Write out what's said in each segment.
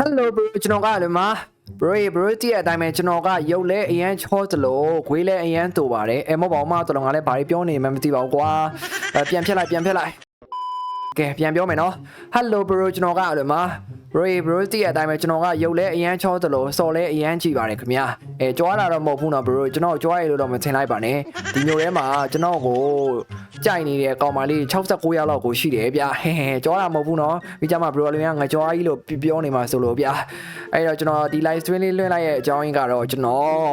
Hello bro ကျွန်တော်ကလည်းမ bro bro တည့်တဲ့အတိုင်းပဲကျွန်တော်ကရုပ်လဲအရန်ချောသလိုခွေးလဲအရန်တူပါတယ်အဲမဟုတ်ပါဘူးမတော်တော်ငါလည်းဘာတွေပြောနေမှမသိပါဘူးကွာအဲပြန်ဖြတ်လိုက်ပြန်ဖြတ်လိုက် ကဲပြန်ပြောမယ်နော် Hello bro ကျွန်တော်ကလည်းမ bro bro တည့်တဲ့အတိုင်းပဲကျွန်တော်ကရုပ်လဲအရန်ချောသလိုစော်လဲအရန်ကြည့်ပါတယ်ခင်ဗျာအဲကြွားတာတော့မဟုတ်ဘူးနော် bro ကျွန်တော်ကြွားရလို့တော့မထင်လိုက်ပါနဲ့ဒီမျိုးထဲမှာကျွန်တော်ကိုကြိုက်နေတဲ့ကောင်မလေး69ရောက်လောက်ကိုရှိတယ်ဗျာဟဲဟဲကြွားတာမဟုတ်ဘူးနော်ဒီကြမှာ bro လေးကငကြွားကြီးလို့ပြောနေမှာဆိုလို့ဗျာအဲ့တော့ကျွန်တော်ဒီ live stream လေးလွှင့်လိုက်ရဲ့အကြောင်းရင်းကတော့ကျွန်တော်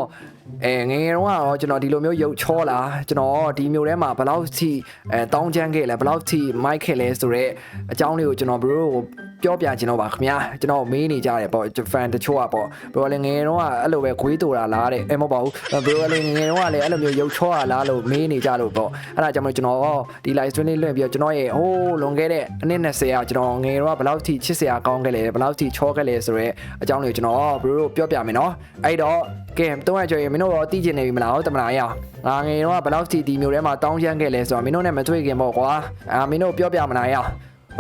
အဲငယ်ငယ်တုန်းကတော့ကျွန်တော်ဒီလိုမျိုးရုပ်ချောလာကျွန်တော်ဒီမျိုးထဲမှာဘယ်လောက်ထိအဲတောင်းချမ်းခဲ့လဲဘယ်လောက်ထိမိုက်ခဲ့လဲဆိုတော့အကြောင်းလေးကိုကျွန်တော်ဘရိုကို ပြောပြချင်တော့ပါခင်ဗျာကျွန်တော်မေးနေကြတယ်ပေါ့ fan တချို့อ่ะပေါ့ဘရိုလည်းငယ်ငယ်တုန်းကအဲ့လိုပဲခွေးတူတာလားတဲ့အဲမဟုတ်ပါဘူးဘရိုလည်းငယ်ငယ်တုန်းကလည်းအဲ့လိုမျိုးရုပ်ချောတာလားလို့မေးနေကြလို့ပေါ့အဲ့ဒါကြောင့်မလို့ကျွန်တော်ဒီ live stream လေးလွှင့်ပြီးတော့ကျွန်တော်ရဲ့ဟိုးလွန်ခဲ့တဲ့အနည်း20ကကျွန်တော်ငယ်တုန်းကဘယ်လောက်ထိချစ်စရာကောင်းခဲ့လဲဘယ်လောက်ထိချောခဲ့လဲဆိုတော့အကြောင်းလေးကိုကျွန်တော်ဘရိုပြောပြမယ်နော်အဲ့တော့ကဲတော့ရကြရင်မင်းတို့ရောသိကျင်နေပြီမလားဟုတ်တယ်မလားရအောင်ငါငယ်တော့ဘယ်လောက်စီဒီမျိုးထဲမှာတောင်းချမ်းခဲ့လဲဆိုတော့မင်းတို့နဲ့မတွေ့ခင်ပေါ့ကွာအာမင်းတို့ပြောပြမလားရအောင်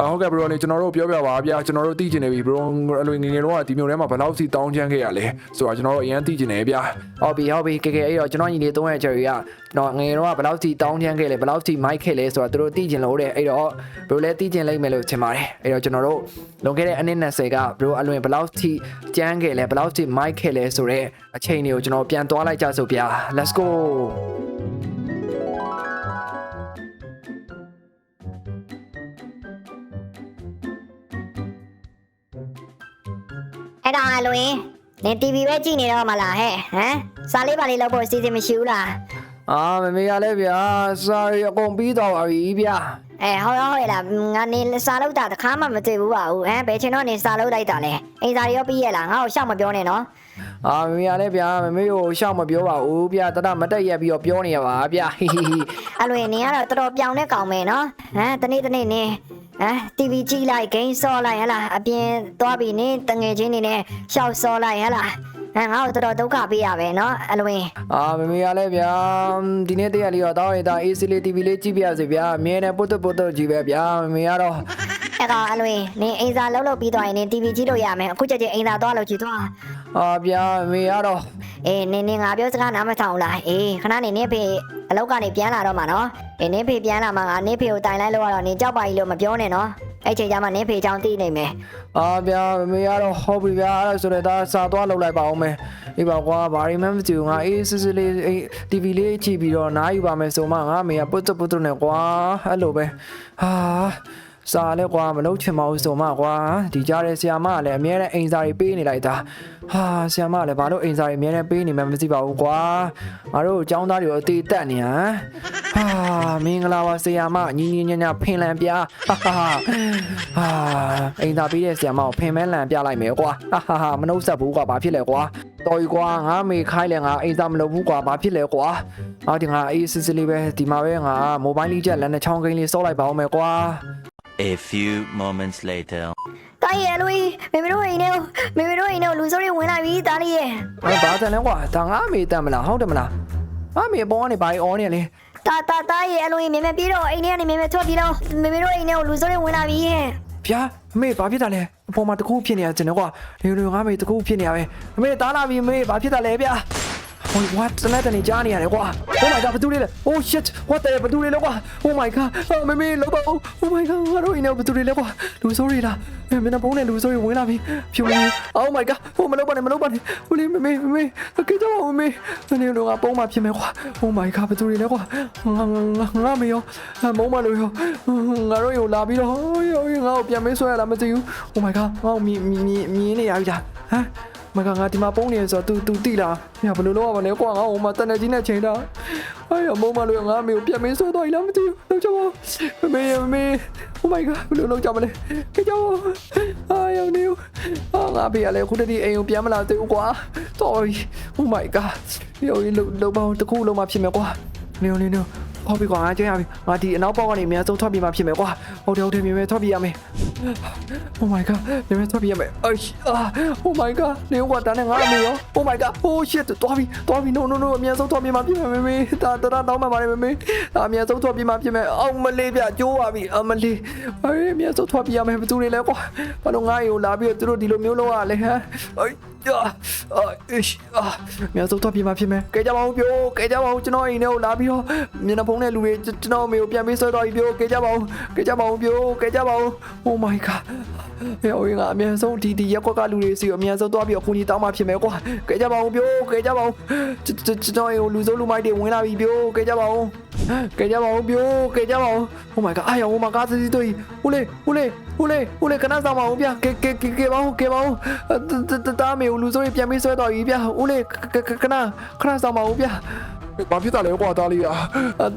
အဟုတ်ကဲ့ဘရိုလေးကျွန်တော်တို့ပြောပြပါဗျာကျွန်တော်တို့သိကျင်နေပြီဘရိုအလွေငယ်ငယ်တော့ဒီမျိုးထဲမှာဘယ်လောက်စီတောင်းချမ်းခဲ့ရလဲဆိုတော့ကျွန်တော်တို့အရင်သိကျင်နေဗျာဟုတ်ပြီဟုတ်ပြီကဲကဲအဲ့တော့ကျွန်တော်ညီလေး3ရက်ကျော်ကြီးကကျွန်တော်ငယ်တော့ဘယ်လောက်စီတောင်းချမ်းခဲ့လဲဘယ်လောက်စီမိုက်ခဲ့လဲဆိုတော့သူတို့သိကျင်လို့တဲ့အဲ့တော့ဘယ်လိုလဲသိကျင်လိုက်မယ်လို့ထင်ပါတယ်အဲ့တော့ကျွန်တော်တို့လွန်ခဲ့တဲ့အနည်း20ကဘယ်လိုအလွင်ဘယ်လောက်စီကြမ်းခဲ့လဲဘယ်လောက်စီမိုက်ခဲ့လဲဆိုတော့အချိန်တွေကိုကျွန်တော်ပြန်သွားလိုက်ကြစို့ဗျာ let's go အဲ့ဒါအလွင်နင် TV ပဲကြည့်နေတော့မလားဟဲ့ဟမ်စားလေးပါလေးလောက်ဖို့အစီအစဉ်မရှိဘူးလားအာမမေရလဲဗျာစာရီအကုန်ပြီးတော့ပါပြီဗျာအဲဟောဟောလားငါနေစားလို့တာတခါမှမသိဘူးပါဘူးဟမ်ဘယ်ချိန်တော့နေစားလို့လိုက်တာလဲအိမ်စားရောပြီးရလားငါ့ကိုရှောက်မပြောနဲ့နော် အာမမေရလဲဗျာမမေကိုရှောက်မပြောပါဘူးဗျာတတမတက်ရက်ပြီးတော့ပြောနေရပါဗျာဟီဟီဟီအလွင်နင်ကတော့တော်တော်ပြောင်းတဲ့ကောင်ပဲနော်ဟမ်တနေ့တနေ့နင်ဟမ် TV ကြည့်လိုက်ဂိမ်းဆော့လိုက်ဟဲ့လားအပြင်သွားပြီးနင်တငယ်ချင်းနေနဲ့ရှောက်ဆော့လိုက်ဟဲ့လားဟမ်ငါ့ကိုတော်တော်ဒုက္ခပေးရပဲနော်အလွင်အာမမေရလဲဗျာဒီနေ့တရက်လေးတော့တောင်းရတာ AC လေး TV လေးကြည့်ပြရစီဗျာအမြဲတမ်းပုတ်တုပုတ်တုကြည့်ပဲဗျာမမေရတော့အဲ့ကောင်အလွင်နင်အိမ်စာလုံးလုံးပြီးသွားရင်နင် TV ကြည့်လို့ရမယ်အခုချက်ချင်းအိမ်စာသွားလို့ကြည့်သွား အာဗျာမမေရတော့အေးနင်နင်ငါပြောစကားနားမထောင်လားအေးခဏနေနင်ဖေအလောက်ကနေပြန်လာတော့မှာနော်အေးနင်ဖေပြန်လာမှာငါနင်ဖေကိုတိုင်လိုက်လို့ကတော့နင်ကြောက်ပါကြီးလို့မပြောနဲ့နော်အဲ့ချိန်ကျမှနင်ဖေချောင်းသိနေမယ်အာဗျာမမေရတော့ဟုတ်ပြီဗျာအဲ့ဒါဆိုတော့ဒါစာသွားလောက်လိုက်ပါအောင်မယ်ဒီပါကွာဘာရီမန်မကြည့်ဘူးငါအေးစစ်စစ်လေးအေး TV လေးကြည့်ပြီးတော့နားယူပါမယ်ဆိုမှငါအမေကပုတ်တုပုတ်တုနဲ့ကွာအဲ့လိုပဲဟာ စာလဲကွာမလုပ်ချင်ပါဘူးဆိုမှကွာဒီကြားတဲ့ဆီယာမကလည်းအများနဲ့အိမ်စာတွေပေးနေလိုက်တာဟာဆီယာမကလည်းဘာလို့အိမ်စာတွေအများနဲ့ပေးနေမှမသိပါဘူးကွာငါတို့ចောင်းသားတွေကိုအသေးတက်နေဟမ်ဟာမင်္ဂလာပါဆီယာမညီညီညာညာဖင်လန်ပြားဟာဟာဟာအိမ်သာပေးတဲ့ဆီယာမကိုဖင်မဲလန်ပြလိုက်မယ်ကွာဟာဟာဟာမနှုတ်ဆက်ဘူးကွာဘာဖြစ်လဲကွာတော်ပြီကွာငါမေခိုင်းလဲငါအိမ်သာမလုပ်ဘူးကွာဘာဖြစ်လဲကွာအော်ဒီငါအေးစစ်စစ်လေးပဲဒီမှာပဲငါမိုဘိုင်းလေးချက်လက်နဲ့ချောင်းကိန်းလေးစောလိုက်ပါအောင်မယ်ကွာ A few moments later. တားရဲ့လူမေမေတို့အိမ်နဲ့မေမေတို့အိမ်နဲ့လူစိုးတွေဝင်လာပြီတားလေးရဲ့။အဲ့ဘာတန်လဲကွာဒါငါအမေတန်မလားဟုတ်တယ်မလား။အမေဘောကနေဘာအောနေလဲတာတာတားရဲ့အလူမေမေပြေတော့အိမ်ထဲကနေမေမေထွက်ပြီးတော့မေမေတို့အိမ်နဲ့လူစိုးတွေဝင်လာပြီရဲ့။ဗျာအမေဘာဖြစ်တာလဲ။အပေါ်မှာတကူဖြစ်နေရတယ်နော်ကွာ။လေလေငါအမေတကူဖြစ်နေရပဲ။အမေတားလာပြီအမေဘာဖြစ်တာလဲဗျာ။ Oh what တလက်တနေကြားနေရတယ်ကွာ။ Oh my god ဘာတူလေးလဲ။ Oh shit what the ဘာတူလေးလဲကွာ။ Oh my god အမေမေလောက်ပါဦး။ Oh my god ငါတို့အိမ်နဲ့ဘာတူလေးလဲကွာ။လူဆိုးတွေလား။မင်းနဘုံနဲ့လူဆိုးတွေဝင်လာပြီ။ဖြူနေ။ Oh my god ဟိုမလောက်ပါနဲ့မလောက်ပါနဲ့။ဟိုလေမေမေမေကေကြောက်မေမေနေတော့ငါပုံမှဖြစ်မယ်ကွာ။ Oh my god ဘာတူလေးလဲကွာ။ငါငါငါမေရောမုံမလို့ရောငါတို့ရောလာပြီးတော့ရောငါ့ကိုပြန်မေးဆွဲရလားမသိဘူး။ Oh my god ငါ့ကိုမြင်မြင်မြင်နေရပြီလား။ဟမ် မကငါဒီမှာပုံနေရဆိုတော့ तू तू တိလား။ညဘယ်လိုလုပ်ရမလဲကွာငါ့ဟိုမှာတန်နေကြီးနဲ့ချိန်တာ။အေးမုံမလို့ငါမေကိုပြန်မေးဆွဲတော့လားမသိဘူး။လောက်ချပါ။မေမေ Oh my god ဘယ်လိုလုပ်ကြမလဲ။ကြောက်အာယောနေ။အာငါဖေးရလဲခုတည်းအိမ်ကိုပြန်မလာသေးဘူးကွာ။ Sorry. Oh my god. ယောလုံလုံပေါင်းတစ်ခုလုံးမှဖြစ်မယ်ကွာ။နေနေနေ ဟုတ်ပြီကွာငါကျင်းရပြီငါဒီအနောက်ပေါက်ကနေအများဆုံးထွက်ပြေးမှဖြစ်မယ်ကွာဟုတ်တယ်ဟုတ်တယ်မြင်မယ်ထွက်ပြေးရမယ် Oh my god မြင်မယ်ထွက်ပြေးရမယ်အေးအာ Oh my god နေကွာတန်းနဲ့ငါအမေရော Oh my god Oh shit သွားပြီသွားပြီ No no no အများဆုံးထွက်ပြေးမှဖြစ်မယ်မေမေဒါတရတောင်းမှပါတယ်မေမေဒါအများဆုံးထွက်ပြေးမှဖြစ်မယ်အောင်မလေးပြကျိုးပါပြီအမလေးအေးအများဆုံးထွက်ပြေးရမယ်ဘယ်သူတွေလဲကွာဘာလို့ငါ့ကိုလာပြီးတော့သူတို့ဒီလိုမျိုးလုပ်ရလဲဟမ်အေး အာအေးအာမြန်ဆုံးတော့ပြမဖြစ်မယ်ကဲကြပါဦးပြိုးကဲကြပါဦးကျွန်တော်အိမ်ထဲကိုလာပြီးတော့မျက်နှာဖုံးတဲ့လူတွေကျွန်တော်အမေကိုပြန်ပေးဆွဲတော့ပြီပြိုးကဲကြပါဦးကဲကြပါဦးပြိုးကဲကြပါဦး Oh my god ဟဲ့ဟိုကအမြန်ဆုံးဒီဒီရက်ကွက်ကလူတွေစီကိုအမြန်ဆုံးသွားပြီးတော့ခုကြီးတောင်းမှဖြစ်မယ်ကွာကဲကြပါဦးပြိုးကဲကြပါဦးကျွန်ကျွန်တော်အိမ်ကိုလူစိုးလူမိုက်တွေဝင်လာပြီပြိုးကဲကြပါဦးကဲကြပါဦးပြိုးကဲကြပါဦး Oh my god အာယောမကားစီစီတို့ဦးလေးဦးလေး ဦးလေးဦးလေးကနဆောင်ပါဦးဗျကဲကဲကဲကဲပါဦးကဲပါဦးတတားမေလူစိုးတွေပြန်ပြီးဆွဲတော့ပြီဗျဦးလေးကကကနခဏဆောင်ပါဦးဗျဘာဖြစ်တာလဲကွာတားလေးอ่ะ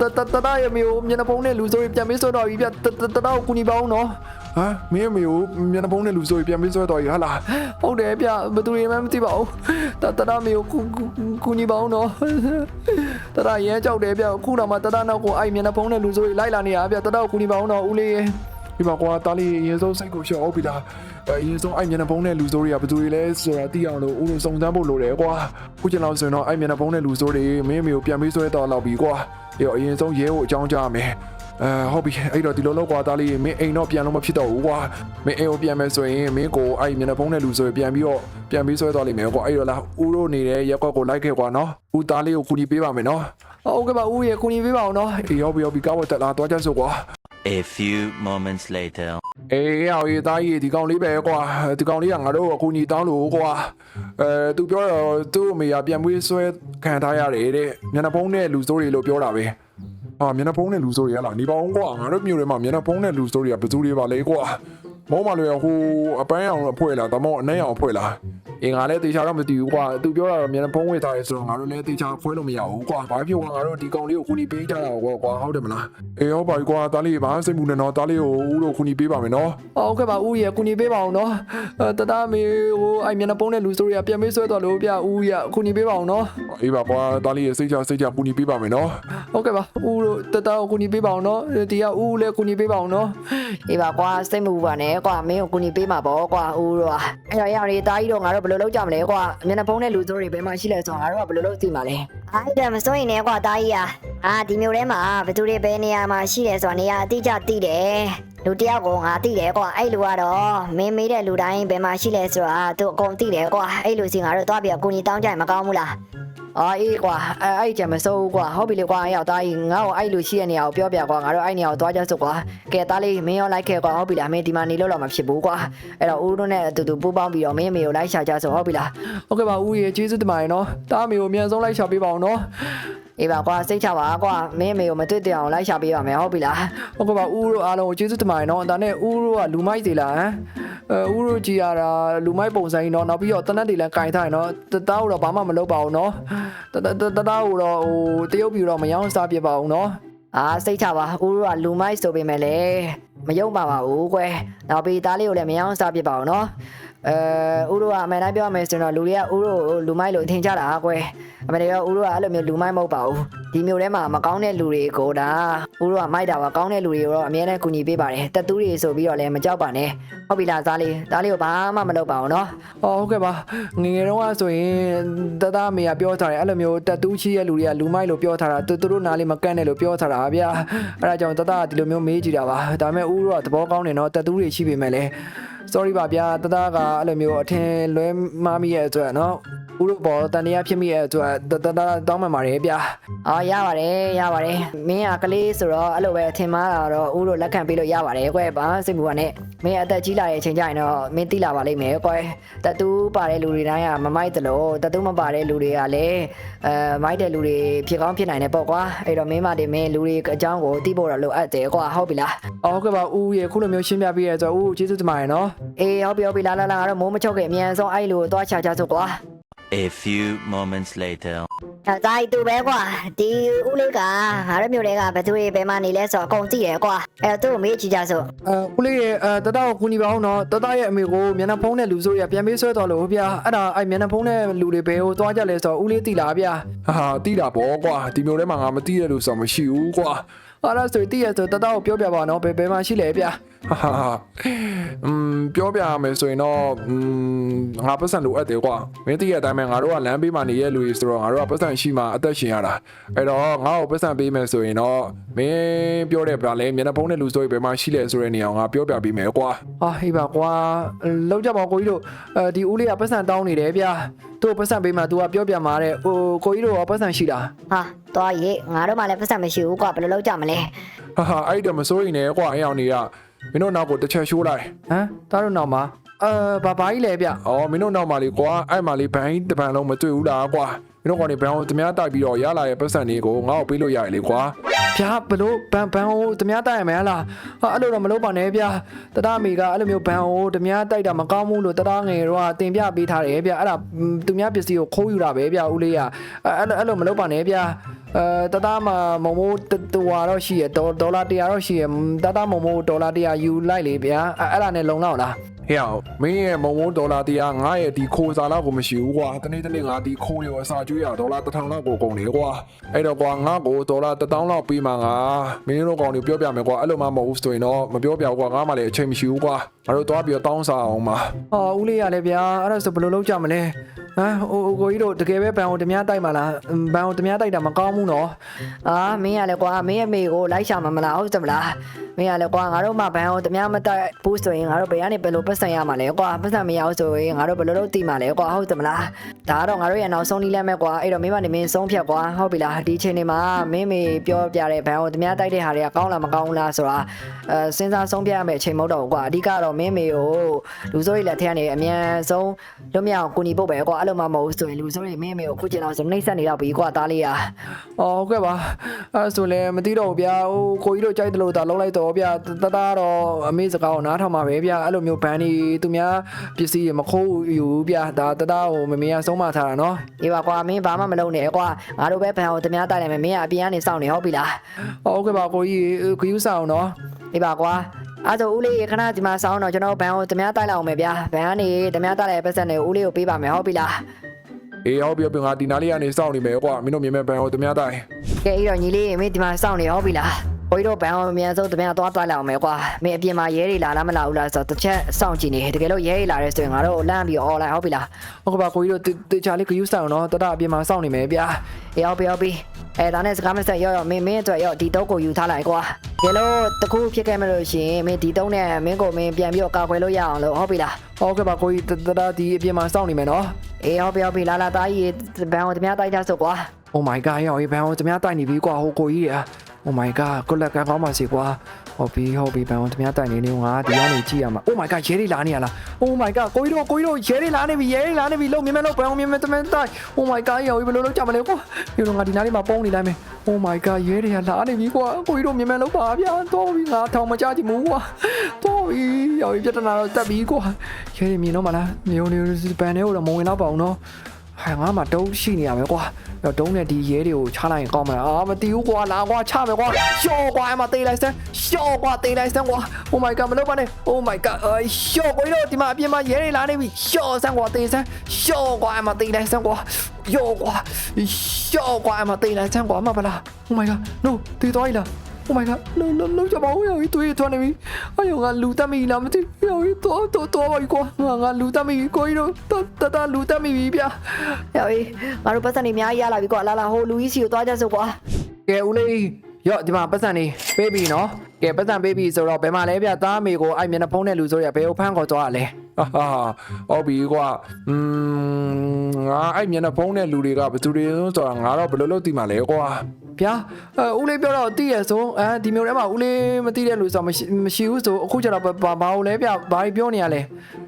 တတတတားရမေကိုမျက်နှာဖုံးနဲ့လူစိုးတွေပြန်ပြီးဆွဲတော့ပြီဗျတတတားကိုကူညီပါဦးနော်ဟမ်မင်းအမေကိုမျက်နှာဖုံးနဲ့လူဆိုရင်ပြန်ပြီးဆွဲတော်ရဟာလားဟုတ်တယ်ဗျဘယ်သူတွေမှမသိပါဘူးတတတားမေကိုကူကူညီပါဦးနော်တတားရဲကြောက်တယ်ဗျခုတော့မှတတားနောက်ကိုအဲ့မျက်နှာဖုံးနဲ့လူစိုးတွေလိုက်လာနေတာဗျတတားကိုကူညီပါဦးနော်ဦးလေး ဒီမှာကွာတားလေးအရင်ဆုံးစိတ်ကိုရှော့အောင်ပြီလားအရင်ဆုံးအဲ့မျက်နှာဖုံးနဲ့လူဆိုတွေကဘယ်သူတွေလဲဆိုတာသိအောင်လို့ဦးလုံးစုံစမ်းဖို့လိုတယ်ကွာခုကျတော့ဆိုရင်တော့အဲ့မျက်နှာဖုံးနဲ့လူဆိုတွေမင်းအမေကိုပြန်ပြီးဆွဲတော်လောက်ပြီကွာအဲ့တော့အရင်ဆုံးရဲကိုအကြောင်းကြားမယ်အဲဟုတ်ပြီအဲ့တော့ဒီလိုလောက်ကွာတားလေးမင်းအိမ်တော့ပြန်လို့မဖြစ်တော့ဘူးကွာမင်းအိမ်ကိုပြန်မယ်ဆိုရင်မင်းကိုအဲ့မျက်နှာဖုံးနဲ့လူဆိုပြန်ပြီးတော့ပြန်ပြီးဆွဲတော်လိမ့်မယ်ကွာအဲ့တော့လားဦးတို့နေတဲ့ရက်ကွက်ကိုလိုက်ခဲ့ကွာနော်ဦးသားလေးကိုကူညီပေးပါမယ်နော်ဟုတ်ကဲ့ပါဦးရေကူညီပေးပါဦးနော်အေးရောက်ပြီရောက်ပြီကားဝတ်တက်လာတော့ကြဆိုကွာ A few moments later. အေးရောက်ရေးသားရေးဒီကောင်လေးပဲကွာဒီကောင်လေးကငါတို့အကူညီတောင်းလို့ကွာအဲသူပြောတော့သူ့အမေကပြန်မွေးဆွဲခံထားရတယ်တဲ့မျက်နှာဖုံးနဲ့လူစိုးတွေလို့ပြောတာပဲဟာမျက်နှာဖုံးနဲ့လူစိုးတွေရလားနေပါအောင်ကွာငါတို့မြို့ထဲမှာမျက်နှာဖုံးနဲ့လူစိုးတွေကဘယ်သူတွေပါလဲကွာမောမလွယ်ဟိုအပန်းအောင်အဖွဲ့လားတမောအနှဲအောင်အဖွဲ့လား အင်္ဂါလည်းတေချာတော့မသိဘူးကွာသူပြောတာတော့မျက်နှာဖုံးဝေထားရဲဆိုတော့ငါတို့လည်းတေချာဖွဲလို့မရဘူးကွာဘာဖြစ်ကွာငါတို့ဒီကောင်လေးကိုကူညီပေးကြတာကွာကွာဟုတ်တယ်မလားအေးဟုတ်ပါပြီကွာတားလေးဘာစိတ်မှုနဲ့တော့တားလေးကိုဦးတို့ကူညီပေးပါမယ်နော်ဟုတ်ကဲ့ပါဦးရေကူညီပေးပါဦးနော်အဲတတမေဟိုအဲ့မျက်နှာပုံးတဲ့လူစိုးတွေကပြန်ပေးဆွဲတော့လို့ဗျဦးရေကူညီပေးပါဦးနော်အေးပါကွာတားလေးရဲ့စိတ်ချစိတ်ချပူညီပေးပါမယ်နော်ဟုတ်ကဲ့ပါဦးတို့တတကိုကူညီပေးပါဦးနော်ဒီကဦးလည်းကူညီပေးပါဦးနော်အေးပါကွာစိတ်မပူပါနဲ့ကွာမင်းကိုကူညီပေးမှာပေါ့ကွာဦးတို့ကအဲ့တော့ရအောင်ဒီတားကြီးတော့ငါတို့ဘယ်လိုလုပ်ကြမလဲကွာမျက်နှာဖုံးတဲ့လူစိုးတွေဘယ်မှာရှိလဲဆိုတော့ငါတို့ကဘယ်လိုလုပ်သိမှာလဲအဲ့ဒါမစိုးရင်လည်းကွာတားကြီးอ่ะအာဒီမျိုးထဲမှာဘယ်သူတွေဘယ်နေရာမှာရှိတယ်ဆိုတာနေရာအတိအကျသိတယ်လူတယောက်ကိုငါသိတယ်ကွာအဲ့လူကတော့မင်းမေးတဲ့လူတိုင်းဘယ်မှာရှိလဲဆိုတာသူအကုန်သိတယ်ကွာအဲ့လူစီငါတို့သွားပြီးအကူညီတောင်းကြရင်မကောင်းဘူးလား အာအေးကွာအဲအဲ့ကြမစိုးကွာဟုတ်ပြီလေကွာအဲ့ရောက်သားကြီးငါ့ကိုအဲ့လူရှိတဲ့နေရာကိုပြောပြကွာငါတို့အဲ့နေရာကိုသွားကြစို့ကွာကဲသားလေးမင်းရောလိုက်ခဲ့ကွာဟုတ်ပြီလားမင်းဒီမှာနေလို့တော့မဖြစ်ဘူးကွာအဲ့တော့ဦးတို့နဲ့အတူတူပူးပေါင်းပြီးတော့မင်းအမေကိုလိုက်ရှာကြစို့ဟုတ်ပြီလားဟုတ်ကဲ့ပါဦးရေကျေးဇူးတင်ပါတယ်နော်တားအမေကိုအမြန်ဆုံးလိုက်ရှာပေးပါအောင်နော်အေးပါကွာစိတ်ချပါကွာမင်းအမေကိုမတွေ့တဲ့အောင်လိုက်ရှာပေးပါမယ်ဟုတ်ပြီလားဟုတ်ကဲ့ပါဦးတို့အားလုံးကိုကျေးဇူးတင်ပါတယ်နော်ဒါနဲ့ဦးတို့ကလူမိုက်သေးလားဟမ် အဲဦးတို့ကြည်ရတာလူမိုက်ပုံစံကြီးနော်နောက်ပြီးတော့တနက်တွေလည်းကင်ထားရနော်တသားကိုတော့ဘာမှမလုပ်ပါဘူးနော်တတတသားကိုတော့ဟိုတရုပ်ပြူတော့မယောင်းစားပြပါဘူးနော်အာစိတ်ချပါဦးတို့ကလူမိုက်ဆိုပေမဲ့လေမယုံပါပါဘူးကွယ်နောက်ပြီးသားလေးကိုလည်းမယောင်းစားပြပါအောင်နော် အဲဦးတို့ကအမှန်တိုင်းပြောရမယ်ဆိုရင်တော့လူတွေကဦးတို့ကိုလူမိုက်လို့ထင်ကြတာကွယ်အမှန်တကယ်ဦးတို့ကအဲ့လိုမျိုးလူမိုက်မဟုတ်ပါဘူးဒီမျိုးထဲမှာမကောင်းတဲ့လူတွေကိုဒါဦးတို့ကမိုက်တာပါကောင်းတဲ့လူတွေကိုတော့အများနဲ့ကူညီပေးပါတယ်တက်သူတွေဆိုပြီးတော့လည်းမကြောက်ပါနဲ့ဟုတ်ပြီလားသားလေးသားလေးကိုဘာမှမလုပ်ပါဘူးနော်ဟောဟုတ်ကဲ့ပါငယ်ငယ်တုန်းကဆိုရင်တသားအမေကပြောထားတယ်အဲ့လိုမျိုးတက်တူးချီရဲ့လူတွေကလူမိုက်လို့ပြောထားတာသူသူတို့နားလေးမကန့်နဲ့လို့ပြောထားတာဗျာအဲ့ဒါကြောင့်တသားကဒီလိုမျိုးမေးကြည့်တာပါဒါပေမဲ့ဦးတို့ကသဘောကောင်းတယ်နော်တက်တူးတွေရှိပေမဲ့လည်း sorry ပါဗျာတသားကအဲ့လိုမျိုးအထင်လွဲမမိရဲ့အတွက်နော်ဦးတို့ပေါ်တန်တရားဖြစ်မိရဲ့အတွက်တတတတောင်းမှန်ပါတယ်ဗျာအော်ရပါတယ်ရပါတယ်မင်းကကလေးဆိုတော့အဲ့လိုပဲအထင်မှားတာတော့ဦးတို့လက်ခံပေးလို့ရပါတယ်ကွယ်ဘာစိတ်မူကနဲ့မင်းအသက်ကြီးလာတဲ့အချိန်ကျရင်တော့မင်းသိလာပါလိမ့်မယ်ကွယ်တတူးပါတဲ့လူတွေတိုင်းကမမိုက်တလို့တတူးမပါတဲ့လူတွေကလည်းအဲမိုက်တဲ့လူတွေဖြစ်ကောင်းဖြစ်နိုင်တယ်ပေါ့ကွာအဲ့တော့မင်းမတင်မင်းလူတွေအကြောင်းကိုသိဖို့တော့လိုအပ်တယ်ကွာဟုတ်ပြီလားအော်ဟုတ်ကဲ့ပါဦးရေခုလိုမျိုးရှင်းပြပေးရတဲ့အတွက်ဦးကျေးဇူးတင်ပါတယ်နော်အေးဟုတ်ပြီဟုတ်ပြီလာလာလာငါတော့မိုးမချုပ်ခင်အမြန်ဆုံးအဲ့လိုသွားချာချဆိုကွာ A few moments later. အဲဒါကြီးသူပဲကွာဒီဦးလေးကငါတို့မျိုးတွေကဘယ်သူတွေဘယ်မှာနေလဲဆိုတော့အကုန်သိတယ်ကွာအဲသူ့ကိုမေးကြည့်ကြစို့အဲဦးလေးရဲ့အဲတတကိုကူညီပါအောင်နော်တတရဲ့အမေကိုမျက်နှာဖုံးတဲ့လူဆိုရပြန်ပေးဆွဲတော်လို့ဗျာအဲ့ဒါအဲ့မျက်နှာဖုံးတဲ့လူတွေဘယ်ကိုသွားကြလဲဆိုတော့ဦးလေးသိလားဗျာဟာဟာတိတာပေါ့ကွာဒီမျိုးထဲမှာငါမတိရလို့ဆိုတော့မရှိဘူးကွာအဲ့ဒါဆိုသိရဆိုတတကိုပြောပြပါနော်ဘယ်ဘယ်မှာရှိလဲဗျာ ဟာဟာဟာอืมပြောပြရမယ်ဆိုရင်တော့อืมငါပတ်စံလိုအပ်တယ်ကွာမင်းတိရတဲ့အတိုင်းပဲငါတို့ကလမ်းဘေးမှာနေရလူကြီးဆိုတော့ငါတို့ကပတ်စံရှိမှအသက်ရှင်ရတာအဲ့တော့ငါ့ကိုပတ်စံပေးမယ်ဆိုရင်တော့မင်းပြောတဲ့ဗျာလဲမျက်နှာဖုံးတဲ့လူဆိုရင်ဘယ်မှာရှိလဲဆိုတဲ့နေရာကိုငါပြောပြပေးမယ်ကွာ ဟာဟေးပါကွာလောက်ကြပါကိုကြီးတို့အဲဒီဦးလေးကပတ်စံတောင်းနေတယ်ဗျာသူ့ပတ်စံပေးမှ तू ကပြောပြမှာတဲ့ဟိုကိုကြီးတို့ကပတ်စံရှိလား ဟာတော့ရေငါတို့မှလည်းပတ်စံမရှိဘူးကွာဘယ်လိုလုပ်ကြမလဲ ဟာဟာအဲ့ဒါမစိုးရင်လည်းကွာအအောင်နေရ မင်းတို့နောက်ကိုတစ်ချက်ရှိုးလိုက်ဟမ်တားတို့နောက်မှာအဲဘာဘာကြီးလဲဗျအော်မင်းတို့နောက်မှာလေကွာအဲ့မှာလေဘန်တပန်လုံးမတွေ့ဘူးလားကွာမင်းတို့ကောင်နေဘန်ကိုတများတိုက်ပြီးတော့ရလာရဲ့ပတ်စံတွေကိုငါ့ကိုပေးလို့ရတယ်လေကွာဗျာဘလို့ဘန်ဘန်ဟိုတမ ्या တိုက်ရမယ်ဟလားဟာအဲ့လိုတော့မလုပ်ပါနဲ့ဗျာတတမေကအဲ့လိုမျိုးဘန်ဟိုတမ ्या တိုက်တာမကောင်းဘူးလို့တတငယ်တော့တင်ပြပေးထားတယ်ဗျာအဲ့ဒါသူများပစ္စည်းကိုခိုးယူတာပဲဗျာဦးလေးကအဲ့အဲ့လိုမလုပ်ပါနဲ့ဗျာ အဲတတမမမိုးတူဝါတော့ရှိရဒေါ်လာ100တော့ရှိရတတမမိုးဒေါ်လာ100ယူလိုက်လေဗျာအဲ့ဒါနဲ့လုံလောက်လားဟဲ့အောင်မင်းရဲ့မုံဝန်းဒေါ်လာတရားငါရဲ့ဒီခိုးစားလောက်ကိုမရှိဘူးကွာတနေ့တနေ့ငါဒီခိုးတွေကိုအစာကျွေးရဒေါ်လာ1000လောက်ကိုကုန်နေကွာအဲ့တော့ကွာငါကိုဒေါ်လာ1000လောက်ပေးမှငါမင်းတို့ကောင်တွေပြောပြမယ်ကွာအဲ့လိုမှမဟုတ်ဘူးဆိုရင်တော့မပြောပြဘူးကွာငါမှလည်းအချိန်မရှိဘူးကွာ ငါတို့သွားပြီးတော့တောင်းစားအောင်ပါဟာဦးလေးရလဲဗျာအဲ့ဒါဆိုဘယ်လိုလုပ်ကြမလဲဟမ်ဟိုကိုကြီးတို့တကယ်ပဲဘန်ဟိုတမ ्या တိုက်ပါလားဘန်ဟိုတမ ्या တိုက်တာမကောင်းဘူးနော်အာမင်းကလည်းကွာမင်းရဲ့မေကိုလိုက်ရှာမှာမလားဟုတ်တယ်မလားမင်းကလည်းကွာငါတို့မှဘန်အောင်တများမတက်ဘူးဆိုရင်ငါတို့ဘယ်ကနေဘယ်လိုပတ်စံရမှာလဲကွာပတ်စံမရဘူးဆိုရင်ငါတို့ဘယ်လိုလုပ်သိမှာလဲကွာဟုတ်တယ်မလားဒါကတော့ငါတို့ရဲ့နောက်ဆုံးနီးလမ်းပဲကွာအဲ့တော့မင်းကနေမင်းဆုံးဖြတ်ကွာဟုတ်ပြီလားဒီအချိန်နေမှာမင်းမေပြောပြတဲ့ဘန်အောင်တများတိုက်တဲ့ဟာတွေကကောင်းလားမကောင်းဘူးလားဆိုတာအဲစဉ်းစားဆုံးဖြတ်ရမယ့်အချိန်မဟုတ်တော့ဘူးကွာအဓိကတော့မင်းမေကိုလူစိုးရိလက်ထက်ကနေအမြန်ဆုံးလွတ်မြောက်ကူညီဖို့ပဲကွာအဲ့လိုမှမဟုတ်ဘူးဆိုရင်လူစိုးရိမင်းမေကိုခုချိန်တော့စနှိမ့်ဆက်နေတော့ပြီကွာသားလေးอ่ะအော်ဟုတ်ကဲ့ပါအဲ့ဆိုလည်းမသိတော့ဘူးဗျာဟိုကိုကြီးတို့ကြိုက်တယ်လို့ဒါလုံးလိုက်တော့ဗျာတတတော့အမေစကားကိုနားထောင်ပါပဲဗျာအဲ့လိုမျိုးဘန်ဒီသူများပစ္စည်းတွေမခိုးယူဘူးဗျာဒါတတဟိုမမေကဆုံးမထားတာနော်ဒီပါကွာမင်းဘာမှမလုပ်နဲ့ကွာငါတို့ပဲဘန်အောင်တများတိုက်လိုက်မယ်မင်းကအပြင်ကနေစောင့်နေဟုတ်ပြီလားဟုတ်ကဲ့ပါကိုကြီးခယူးဆောင်နော်ဒီပါကွာ အဲ့ဒါဦးလေးခဏဒီမှာစောင့်တော့ကျွန်တော်ဘန်အောင်တများတိုက်လိုက်အောင်မယ်ဗျာဘန်ကနေတများတိုက်လိုက်ပတ်စံနေဦးလေးကိုပေးပါမယ်ဟုတ်ပြီလားအေးဟုတ်ပြီဟုတ်ပြီငါဒီနားလေးကနေစောင့်နေမယ်ကွာမင်းတို့မြင်မဲ့ဘန်ကိုတများတိုင်းကဲအဲ့တော့ညီလေးမင်းဒီမှာစောင့်နေဟုတ်ပြီလား ကိုကြီးတို့ဘန်အောင်အမြန်ဆုံးတများသွားတိုက်လိုက်အောင်မယ်ကွာမင်းအပြင်မှာရဲတွေလာလားမလာဘူးလားဆိုတော့တစ်ချက်စောင့်ကြည့်နေတကယ်လို့ရဲတွေလာရဲဆိုရင်ငါတို့လမ်းပြီးអော်လိုက်ဟုတ်ပြီလားဟုတ်ကဲ့ပါကိုကြီးတို့တေချာလေးခယူးဆောင်နော်တတအပြင်မှာစောင့်နေမယ်ဗျာအေးဟုတ်ပြီဟုတ်ပြီအဲဒါနဲ့စကားမဆက်ရောရောမင်းမင်းအတွက်ရောဒီတော့ကိုယူထားလိုက်ကွာကဲလို့တခုဖြစ်ခဲ့မလို့ရှိရင်မင်းဒီတော့နဲ့မင်းကိုမင်းပြန်ပြီးတော့ကာကွယ်လို့ရအောင်လို့ဟုတ်ပြီလားဟုတ်ကဲ့ပါကိုကြီးတတဒီအပြင်မှာစောင့်နေမယ်နော်အေးဟုတ်ပြီဟုတ်ပြီလာလာသားကြီးဘန်ကိုတများတိုက်ကြဆိုကွာ Oh my god ရောဘန်ဟိုတမ ्या တိုက်နေပြီကွာဟိုကိုကြီးတွေ Oh my god ကိုလက်ကကောင်းပါစေကွာဟုတ်ပြီဟုတ်ပြီဘန်ဟိုတမ ्या တိုက်နေနေငါဒီကနေကြည့်ရမှာ Oh my god ရဲတွေလာနေရလား Oh my god ကိုကြီးတို့ကိုကြီးတို့ရဲတွေလာနေပြီရဲတွေလာနေပြီလုံမြင်မဲ့လုံဘန်ဟိုမြင်မဲ့တမ ्या တိုက် Oh my god ရောဘယ်လိုလုပ်ကြမလဲကွာဒီလိုငါဒီနားလေးမှာပုံနေလိုက်မယ် Oh my god ရဲတွေကလာနေပြီကွာကိုကြီးတို့မြင်မဲ့လုံပါဗျာတော့ပြီငါထောင်မကြချင်ဘူးကွာတော့ပြီရောပြဿနာတော့တက်ပြီကွာရဲတွေမြင်တော့မလားနေုံနေဘန်တွေကိုတော့မဝင်တော့ပါဘူးနော် ဟဲ့ငါမှတုံးရှိနေရမယ်ကွာတော့တုံးနဲ့ဒီရဲတွေကိုချလိုက်ရင်ကောင်းမလားအာမတီးဘူးကွာလာကွာချမယ်ကွာရှော့ကွာအမတေးလိုက်စမ်းရှော့ကွာတေးလိုက်စမ်းကွာ Oh my god မလုပ်ပါနဲ့ Oh my god အရှော့ကိုတို့ဒီမှာအပြင်မှာရဲတွေလာနေပြီရှော့စမ်းကွာတေးစမ်းရှော့ကွာအမတေးလိုက်စမ်းကွာယောကွာရှော့ကွာအမတေးလိုက်စမ်းကွာမပါလား Oh my god no တေးသွားပြီလား Oh my god လုံးလုံးလုံးကြပါဦးရောတွေးထွန်းနေပြီအယောငါလူတက်မိလားမသိရောတော့တော့တော့ပါကွာငါငါလူတက်မိကိုကြီးတို့တတလူတက်မိပြီဗျာဟဲ့အေးငါတို့ပတ်စံနေအများကြီးရလာပြီကွာလာလာဟိုလူကြီးစီကိုသွားကြဆိုကွာကဲဦးလေးရော့ဒီမှာပတ်စံနေပေးပြီနော်ကဲပတ်စံပေးပြီဆိုတော့ဘယ်မှာလဲဗျသားမေကိုအဲ့မျက်နှာဖုံးတဲ့လူဆိုရဘယ်ကိုဖမ်းခေါ်သွားရလဲဟာဟာဟုတ်ပြီကွာอืมငါအဲ့မျက်နှာဖုံးတဲ့လူတွေကဘယ်သူတွေလဲဆိုတာငါတော့ဘယ်လိုလုပ်သိမှာလဲကွာ ဗျာအဲဦးလေးပြောတော့တည်ရဆိုအဲဒီမျိုးထဲမှာဦးလေးမသိတဲ့လူဆိုမရှိမရှိဘူးဆိုအခုကျတော့ဘာဘာဘာလို့လဲဗျဘာပြောနေရလဲ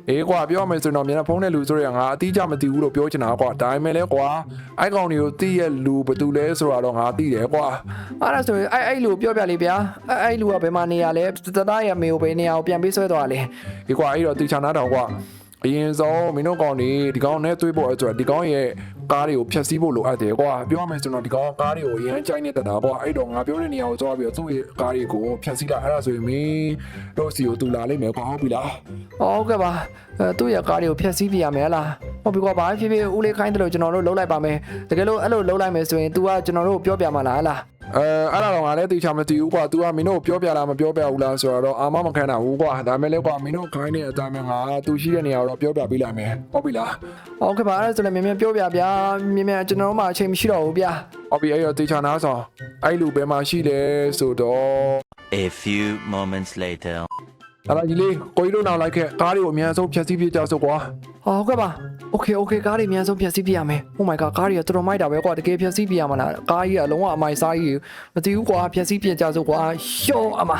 အေးကွာပြောမယ်ဆိုတော့မျက်နှာဖုံးတဲ့လူဆိုရင်ငါအတိအကျမသိဘူးလို့ပြောချင်တာကွာဒါပေမဲ့လဲကွာအဲ့ကောင်တွေကိုသိရဲ့လူဘယ်သူလဲဆိုတာတော့ငါသိတယ်ကွာအဲ့ဒါဆိုရင်အဲ့အဲ့လူပြောပြလေးဗျာအဲ့အဲ့လူကဘယ်မှာနေရလဲတသားရမေကိုဘယ်နေရာကိုပြန်ပေးဆွဲသွားလဲဒီကွာအဲ့တော့တိချာနာတော့ကွာအရင်ဆုံးမင်းတို့ကောင်နေဒီကောင်နဲ့တွေးဖို့အတွက်ဒီကောင်ရဲ့ ကားတွေကိုဖျက်ဆီးဖို့လိုအပ်တယ်ကွာပြောရမယ်ဆိုတော့ဒီကောင်ကကားတွေကိုအရင်ကြိုက်နေတတ်တာကွာအဲ့တော့ငါပြောတဲ့နေရာကိုသွားပြီးတော့သူ့ရဲ့ကားတွေကိုဖျက်ဆီးလိုက်အဲ့ဒါဆိုရင်မင်းတို့စီကိုတူလာလိမ့်မယ်ကွာဟုတ်ပြီလားဟုတ်ကဲ့ပါအဲသူ့ရဲ့ကားတွေကိုဖျက်ဆီးပြရမယ်ဟလားဟုတ်ပြီကွာဘာဖြစ်ဖြစ်ဦးလေးခိုင်းတယ်လို့ကျွန်တော်တို့လုံးလိုက်ပါမယ်တကယ်လို့အဲ့လိုလုံးလိုက်မယ်ဆိုရင် तू ကကျွန်တော်တို့ပြောပြမှာလားဟလား အဲအဲ့ဒါတော့ငါလည်းသိချာမသိဘူးကွာ तू ကမင်းတို့ပြောပြလားမပြောပြဘူးလားဆိုတော့အာမမခံတာဘူးကွာဒါမဲ့လည်းကွာမင်းတို့ခိုင်းတဲ့အတိုင်းပဲငါ तू ရှိတဲ့နေရာကိုတော့ပြောပြပေးလိုက်မယ်ဟုတ်ပြီလားဟုတ်ကဲ့ပါအဲ့ဒါဆိုလည်းမြန်မြန်ပြောပြဗျာမြန်မြန်ကျွန်တော်တို့မှအချိန်မရှိတော့ဘူးဗျာဟုတ်ပြီအဲ့တော့သိချာနားဆောင်အဲ့လူဘယ်မှာရှိလဲဆိုတော့ A few moments later. အဲ့ဒါကြီးလေးကိုကြီးတို့နောက်လိုက်ခဲ့ကားတွေကိုအများဆုံးဖြတ်စည်းပြကြစို့ကွာ ဟုတ်ကဲ့ပါ Okay okay ကားတွေအများဆုံးဖျက်ဆီးပြရမယ် Oh my god ကားတွေကတော်တော်မိုက်တာပဲကွာတကယ်ဖျက်ဆီးပြရမလားကားကြီးကအလုံးဝအမိုက်စားကြီးမသိဘူးကွာဖျက်ဆီးပြကြစို့ကွာရှော့အမ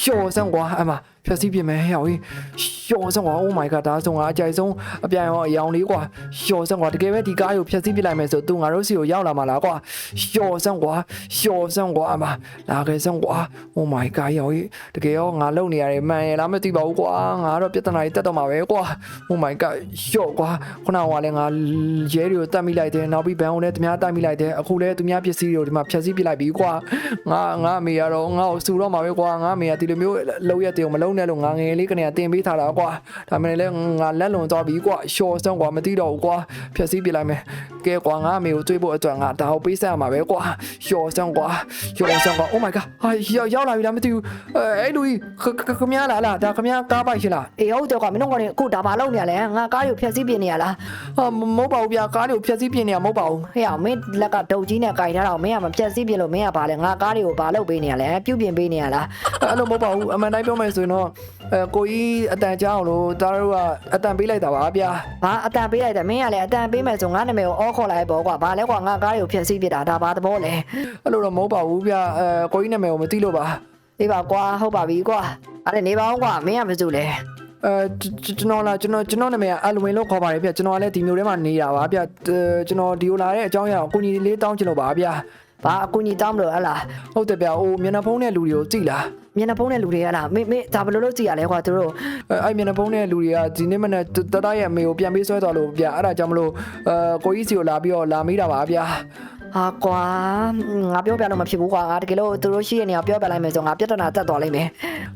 ရှော့စမ်းကွာအမဖျက်ဆီးပြမယ်ဟဲ့ဟေးရှော့စမ်းကွာ Oh my god ဒါဆိုငါအကြိုက်ဆုံးအပြိုင်ရောအယောင်လေးကွာရှော့စမ်းကွာတကယ်ပဲဒီကားကိုဖျက်ဆီးပြလိုက်မယ်ဆိုသူငါတို့စီကိုရောက်လာမှာလားကွာရှော့စမ်းကွာရှော့စမ်းကွာအမလာခဲ့စမ်းကွာ Oh my god ဟေးတကယ်ရောငါလုံနေရတယ်မှန်ရလားမသိပါဘူးကွာငါတော့ပြဿနာကြီးတက်တော့မှာပဲကွာ Oh my god ရှော့ကွာခုနကလည်းငါရဲတွေကိုတတ်မိလိုက်တယ်နောက်ပြီးဘန်ကိုလည်းသူများတတ်မိလိုက်တယ်အခုလည်းသူများပစ္စည်းတွေကိုဒီမှာဖျက်ဆီးပစ်လိုက်ပြီကွာငါငါအမေကတော့ငါ့ကိုစူတော့မှာပဲကွာငါအမေကဒီလိုမျိုးလောက်ရက်တွေကိုမလုံးနဲ့လို့ငါငယ်လေးကနေတင်ပေးထားတာကွာဒါမှလည်းငါလက်လွန်သွားပြီကွာရှော့စမ်းကွာမသိတော့ဘူးကွာဖျက်ဆီးပစ်လိုက်မယ်ကဲကွာငါအမေကိုတွေးဖို့အတွက်ငါဒါကိုပေးဆက်ရမှာပဲကွာရှော့စမ်းကွာရှော့စမ်းကွာ Oh my god ဟာရောက်ရောက်လာပြီလားမသိဘူးအဲအဲ့လူကြီးခမရလားလားဒါခမရကားပိုက်ရှင်လားအေးဟုတ်တယ်ကွာမင်းတို့ကလည်းအခုဒါဘာလုပ်နေရလဲငါကားကိုဖျက်ဆီးပြနေရလားဟာမမဟုတ်ပါဘူးဗျာကားတွေကိုဖျက်ဆီးပြနေရမဟုတ်ပါဘူးဟဲ့အောင်မင်းလက်ကဒုတ်ကြီးနဲ့ကြိုက်ထားတော့မင်းကမဖျက်ဆီးပြလို့မင်းကဘာလဲငါကားတွေကိုဘာလုပ်ပေးနေရလဲပြုတ်ပြင်ပေးနေရလားအဲ့လိုမဟုတ်ပါဘူးအမှန်တိုင်းပြောမယ်ဆိုရင်တော့အဲကိုကြီးအတန်ကြောင်းလို့ဒါတို့ကအတန်ပေးလိုက်တာပါဗျာဘာအတန်ပေးလိုက်တယ်မင်းကလည်းအတန်ပေးမယ်ဆိုငါနာမည်ကိုအော်ခေါ်လိုက်ပေါ့ကွာဘာလဲကွာငါကားတွေကိုဖျက်ဆီးပြတာဒါဘာသဘောလဲအဲ့လိုတော့မဟုတ်ပါဘူးဗျာအဲကိုကြီးနာမည်ကိုမသိလို့ပါဒီပါကွာဟုတ်ပါပြီကွာအဲ့ဒါနေပါအောင်ကွာမင်းကမစုလဲ အဲကျွန်တော်လာကျွန်တော်ကျွန်တော်နာမည်ကအလွင်လို့ခေါ်ပါတယ်ဗျာကျွန်တော်ကလည်းဒီမျိုးထဲမှာနေတာပါဗျာကျွန်တော်ဒီလိုလာတဲ့အကြောင်းအရာကိုကိုကြီးလေးတောင်းချင်လို့ပါဗျာ ဘာအကူကြီးတောင်းမလို့ဟလားဟုတ်တယ်ဗျာဟိုမျက်နှာဖုံးတဲ့လူတွေကိုကြည့်လားမျက်နှာဖုံးတဲ့လူတွေဟလားမင်းမင်းဒါဘယ်လိုလုပ်ကြည့်ရလဲကွာသူတို့အဲအဲ့မျက်နှာဖုံးတဲ့လူတွေကဒီနေ့မနေ့တတရဲ့အမေကိုပြန်ပေးဆွဲသွားလို့ဗျာအဲ့ဒါကြောင့်မလို့အဲကိုကြီးစီကိုလာပြီးတော့လာမိတာပါဗျာဟာကွာငါပြောပြလို့မဖြစ်ဘူးကွာငါတကယ်လို့သူတို့ရှိရနေအောင်ပြောပြလိုက်မယ်ဆိုငါပြဿနာတက်သွားလိမ့်မယ်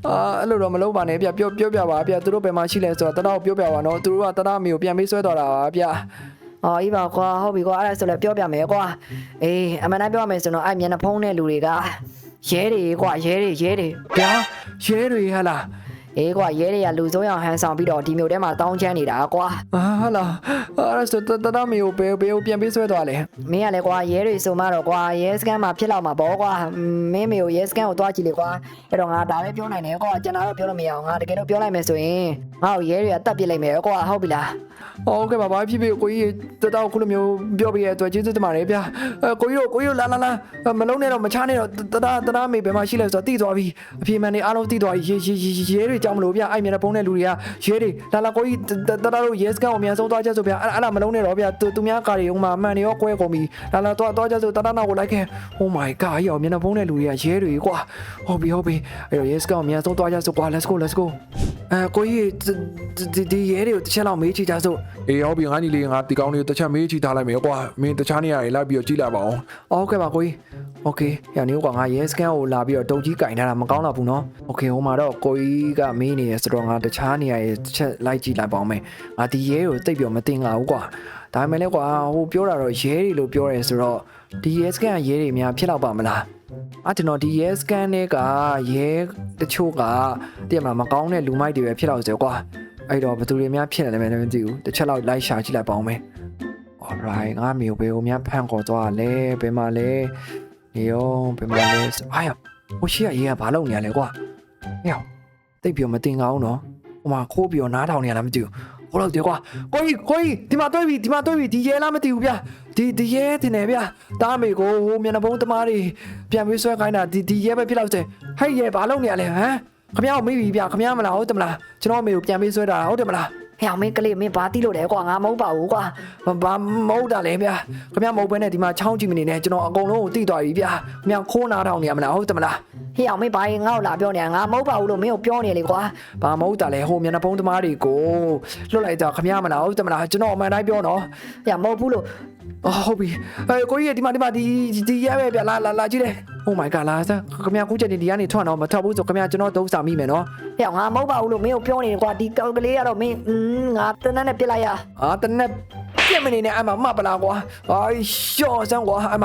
အာအဲ့လိုတော့မလုပ်ပါနဲ့ဗျပြောပြောပြပါဗျသူတို့ဘယ်မှာရှိလဲဆိုတော့တတော်ပြောပြပါနော်သူတို့ကတတော်မျိုးပြန်ပေးဆွဲတော်တာပါဗျ ဟောဤပါကွာဟုတ်ပြီကွာအဲ့ဒါဆိုလည်းပြောပြမယ်ကွာအေးအမှန်တမ်းပြောရမယ်ဆိုတော့အဲ့မျက်နှာဖုံးတဲ့လူတွေကရဲတွေကွာရဲတွေရဲတွေဗျာရဲတွေဟဟလား အေးကွာရဲတွေကလူဆုံးအောင်ဟန်ဆောင်ပြီးတော့ဒီမျိုးထဲမှာတောင်းချမ်းနေတာကွာအာဟလာအဲ့ဒါဆိုတတတော်မျိုးဘယ်ဘယ်ကိုပြန်ပေးဆွဲသွားလဲမင်းကလည်းကွာရဲတွေဆိုမှတော့ကွာရဲစကန်မှာဖြစ်လောက်မှာပေါ့ကွာမင်းမေကိုရဲစကန်ကိုတွားကြည့်လေကွာအဲ့တော့ငါဒါပဲပြောနိုင်တယ်ကွာကျွန်တော်တော့ပြောလို့မရအောင်ငါတကယ်တော့ပြောလိုက်မယ်ဆိုရင်ငါ့ကိုရဲတွေကတတ်ပြစ်လိုက်မယ်ကွာဟုတ်ပြီလားဟုတ်ကဲ့ပါဘာဖြစ်ဖြစ်ကိုကြီးတတော်ခုလိုမျိုးပြောပြရတဲ့အတွက်ကျေးဇူးတင်ပါတယ်ဗျအဲကိုကြီးတို့ကိုကြီးတို့လာလာလာမလုံးနဲ့တော့မချနဲ့တော့တတတတမေဘယ်မှာရှိလဲဆိုတော့တိသွားပြီအပြေမှန်နေအားလုံးတိသွားပြီရဲရဲရဲတွေကြောင်းမလို့ဗျအဲ့မျက်နှာပုံးတဲ့လူတွေကရဲတွေလာလာကိုကြီးတတတို့ရဲစကန်ကိုအမြန်ဆုံးသွားချက်ဆိုဗျအဲ့အဲ့မလုံးနဲ့တော့ဗျသူများကားတွေဥမာမှန်နေရောကွဲကုန်ပြီလာလာသွားသွားချက်ဆိုတတနာကိုလိုက်ခဲ့ Oh my god ရောမျက်နှာပုံးတဲ့လူတွေကရဲတွေကွာဟုတ်ပြီဟုတ်ပြီအဲ့တော့ရဲစကန်ကိုအမြန်ဆုံးသွားချက်ဆိုကွာ let's go let's go အဲကိုကြီးဒီဒီရဲတွေကိုတစ်ချက်လောက်မေးချကြစို့အေးဟုတ်ပြီငါညီလေးငါဒီကောင်လေးတစ်ချက်မေးချထားလိုက်မယ်ကွာမင်းတခြားနေရာတွေလိုက်ပြီးတော့ကြည့်လိုက်ပါအောင်။ဟုတ်ကဲ့ပါကိုကြီး။ Okay ။ရနေကွာငါရဲစကန်ကိုလာပြီးတော့တုံကြီးကင်ထားတာမကောင်းတော့ဘူးနော်။ Okay ဟိုမှာတော့ကိုကြီးကမေးနေရဆိုတော့ငါတခြားနေရာရဲ့တစ်ချက်လိုက်ကြည့်လိုက်ပါအောင်မယ်။ငါဒီရဲကိုတိတ်ပြောမတင်ငါဘူးကွာ။ဒါပေမဲ့လည်းကွာဟိုပြောတာတော့ရဲတွေလို့ပြောရဲဆိုတော့ဒီရဲစကန်ကရဲတွေများဖြစ်တော့ပါမလား။အဲ့ကျွန်တော်ဒီရဲစကန်တွေကရဲတချို့ကတည်မလားမကောင်းတဲ့လူမိုက်တွေပဲဖြစ်တော့စေကွာ။အဲ့တော့ဘယ်သူတွေများဖြစ်နေလဲမသိဘူး။တစ်ချက်လောက်လိုက်ရှာကြည့်လိုက်ပါအောင်မယ်။ alright ငါမျိုးဘယ်ကိုများဖန်ခေါ်သွားလဲဘယ်မှာလဲနေရောဘယ်မှာလဲအာရဟိုရှိရရေးကဘာလုပ်နေရလဲကွာဟဲ့ တိတ်ပြောမတင်ကောင်းနော်ဟိုမှာခိုးပြောနားထောင်နေရလားမသိဘူးဟိုတော့တယ်ကွာကိုကြီးကိုကြီးဒီမှာတွေ့ပြီဒီမှာတွေ့ပြီဒီရဲလားမသိဘူးဗျဒီဒီရဲတင်နေဗျတားမေကိုဟိုမျက်နှာပုံးသမားတွေပြန်ပြီးဆွဲခိုင်းတာဒီဒီရဲပဲဖြစ်တော့တယ်ဟဲ့ရဲဘာလုပ်နေရလဲဟမ်ခမရကိုမေးပြီဗျခမရမလားဟုတ်တယ်မလားကျွန်တော်အမေကိုပြန်ပြီးဆွဲတာဟုတ်တယ်မလားဟဲ့အောင်မင်းကလေးမင်းဘာတီးလို့လဲကွာငါမဟုတ်ပါဘူးကွာဘာဘာမဟုတ်တာလဲဗျာခင်ဗျာမဟုတ်ဘဲနဲ့ဒီမှာချောင်းကြည့်မနေနဲ့ကျွန်တော်အကုန်လုံးကိုတိသွားပြီဗျာခင်ဗျာခိုးနာထောင်နေရမလားဟုတ်တယ်မလား ဟေ့အောင်မင်းဘာရင်ငါ့ကိုလာပြောနေတာငါမဟုတ်ပါဘူးလို့မင်းကိုပြောနေလေကွာဘာမဟုတ်တာလဲဟိုမျက်နှာဖုံးသမားတွေကိုလွတ်လိုက်ကြခမရမလားဟုတ်တယ်မလားကျွန်တော်အမှန်တိုင်းပြောနော်ဟေ့မဟုတ်ဘူးလို့အော်ဟုတ်ပြီအဲကိုကြီးဒီမှာဒီမှာဒီဒီရဲပဲဗျလာလာလာကြည့်တယ် Oh my god လာစခမရကူချက်နေဒီကနေထွက်တော့မထွက်ဘူးဆိုခမရကျွန်တော်ဒုစာမိမယ်နော်ဟေ့ငါမဟုတ်ပါဘူးလို့မင်းကိုပြောနေတယ်ကွာဒီကောက်ကလေးကတော့မင်းငါတန်းတန်းနဲ့ပြစ်လိုက်ရအာတနက်ပြက်မနေနဲ့အမမပလာကွာအာရှော့စမ်းကွာအမ